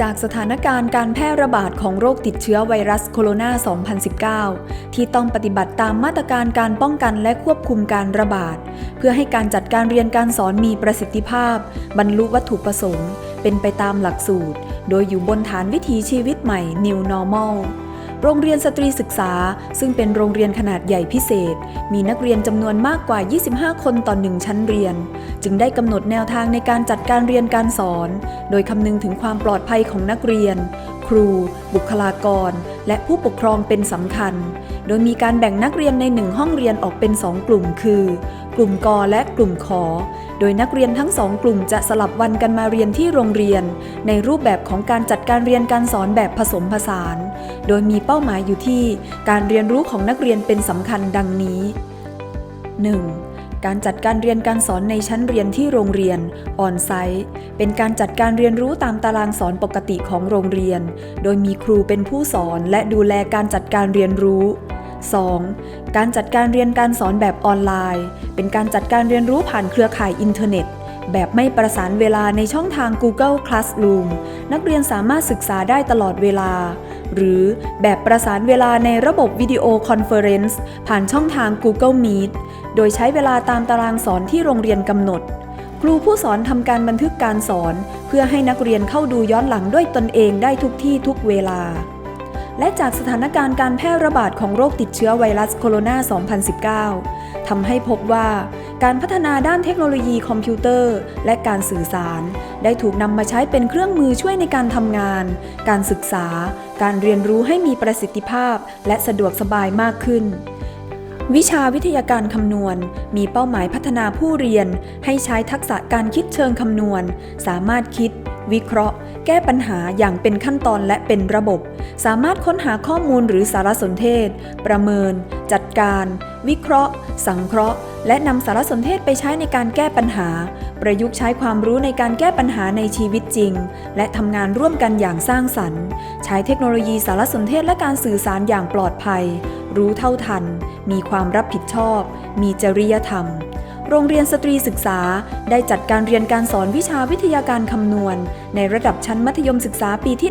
จากสถานการณ์การแพร่ระบาดของโรคติดเชื้อไวรัสโคโรนา 2019 ที่ต้องปฏิบัติตามมาตรการการป้องกันและควบคุมการระบาด เพื่อให้การจัดการเรียนการสอนมีประสิทธิภาพ บรรลุวัตถุประสงค์ เป็นไปตามหลักสูตร โดยอยู่บนฐานวิถีชีวิตใหม่ New Normal โรงเรียนสตรีศึกษา ซึ่งเป็นโรงเรียนขนาดใหญ่พิเศษ มีนักเรียนจำนวนมากกว่า 25 คนต่อหนึ่งชั้นเรียน จึงได้กำหนดแนวทางในการจัดการเรียนการสอน โดยคำนึงถึงความปลอดภัยของนักเรียน ครู บุคลากร และผู้ปกครองเป็นสำคัญ โดยมีการแบ่งนักเรียนในหนึ่งห้องเรียนออกเป็น 2 กลุ่ม คือ กลุ่มกและกลุ่มขอ โดยนักเรียนทั้งสองกลุ่มจะสลับวันกันมาเรียนที่โรงเรียน ในรูปแบบของการจัดการเรียนการสอนแบบผสมผสาน โดยมีเป้าหมายอยู่ที่การเรียนรู้ของนักเรียนเป็นสำคัญดังนี้ 1. การจัดการเรียนการสอนในชั้นเรียนที่โรงเรียนออนไซต์เป็นการจัดการเรียนรู้ตามตารางสอนปกติของโรงเรียน โดยมีครูเป็นผู้สอนและดูแลการจัดการเรียนรู้ 2. การจัดการเรียนการสอนแบบออนไลน์ เป็นการจัดการเรียนรู้ผ่านเครือข่ายอินเทอร์เน็ต แบบไม่ประสานเวลาในช่องทาง Google Classroom นักเรียนสามารถศึกษาได้ตลอดเวลา หรือแบบประสานเวลาในระบบวิดีโอคอนเฟอเรนซ์ผ่านช่องทาง Google Meet โดยใช้เวลาตามตารางสอนที่โรงเรียนกำหนด ครูผู้สอนทำการบันทึกการสอน เพื่อให้นักเรียนเข้าดูย้อนหลังด้วยตนเองได้ทุกที่ทุกเวลา และจากสถานการณ์การแพร่ระบาดของโรคติดเชื้อไวรัสโคโรนา 2019 ทำให้พบว่าการพัฒนาด้านเทคโนโลยีคอมพิวเตอร์ และการสื่อสาร ได้ถูกนำมาใช้เป็นเครื่องมือช่วยในการทำงาน การศึกษา การเรียนรู้ให้มีประสิทธิภาพ และสะดวกสบายมากขึ้นวิชาวิทยาการคำนวณ มีเป้าหมายพัฒนาผู้เรียน ให้ใช้ทักษะการคิดเชิงคำนวณ สามารถคิด วิเคราะห์ แก้ปัญหาอย่างเป็นขั้นตอนและเป็นระบบ สามารถค้นหาข้อมูลหรือสารสนเทศ ประเมิน จัดการ วิเคราะห์ สังเคราะห์ และนำสารสนเทศไปใช้ในการแก้ปัญหา ประยุกต์ใช้ความรู้ในการแก้ปัญหาในชีวิตจริง และทำงานร่วมกันอย่างสร้างสรรค์ ใช้เทคโนโลยีสารสนเทศและการสื่อสารอย่างปลอดภัย รู้เท่าทัน มีความรับผิดชอบ มีจริยธรรม โรงเรียนสตรีศึกษา ได้จัดการเรียนการสอนวิชาวิทยาการคำนวณ ในระดับชั้นมัธยมศึกษาปีที่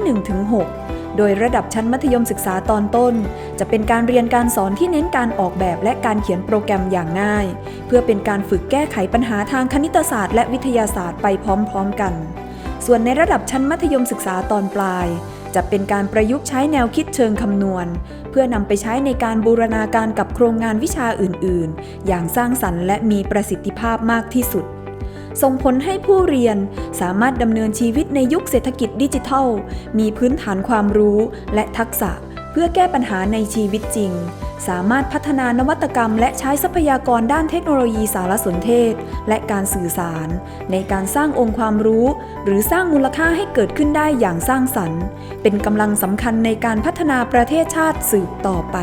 1-6โดยระดับชั้นมัธยมศึกษาตอนต้น จะเป็นการเรียนการสอนที่เน้นการออกแบบและการเขียนโปรแกรมอย่างง่าย เพื่อเป็นการฝึกแก้ไขปัญหาทางคณิตศาสตร์และวิทยาศาสตร์ไปพร้อมๆกัน ส่วนในระดับชั้นมัธยมศึกษาตอนปลาย จะเป็นการประยุกต์ใช้แนวคิดเชิงคำนวณ เพื่อนำไปใช้ในการบูรณาการกับโครงงานวิชาอื่น ๆ อย่างสร้างสรรค์และมีประสิทธิภาพมากที่สุด ส่งผลให้ผู้เรียนสามารถดำเนินชีวิตในยุคเศรษฐกิจดิจิทัล มีพื้นฐานความรู้และทักษะ เพื่อแก้ปัญหาในชีวิตจริง สามารถพัฒนานวัตกรรม และใช้ทรัพยากรด้านเทคโนโลยีสารสนเทศ และการสื่อสาร ในการสร้างองค์ความรู้ หรือสร้างมูลค่าให้เกิดขึ้นได้อย่างสร้างสรรค์ เป็นกำลังสำคัญในการพัฒนาประเทศชาติสืบต่อไป